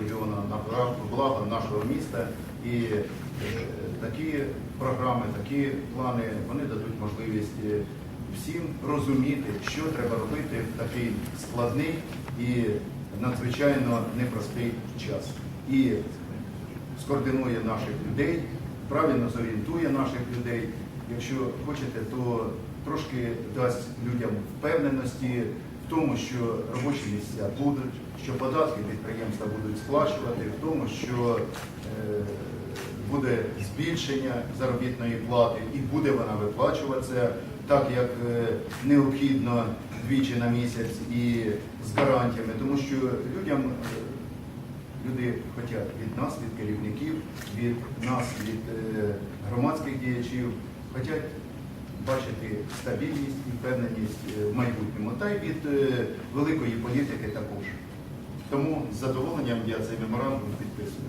регіону на благо- нашого міста. І е, такі програми, такі плани вони дадуть можливість е, всім розуміти, що треба робити в такий складний і надзвичайно непростий час. І скоординує наших людей, правильно зорієнтує наших людей. Якщо хочете, то трошки дасть людям впевненості в тому, що робочі місця будуть, що податки підприємства будуть сплачувати, в тому, що е, буде збільшення заробітної плати і буде вона виплачуватися так, як е, необхідно двічі на місяць і з гарантіями, тому що людям е, Люди хочуть від нас, від керівників, від нас, від громадських діячів, хочуть бачити стабільність і впевненість в майбутньому, та й від великої політики також. Тому з задоволенням я цей меморандум підписую.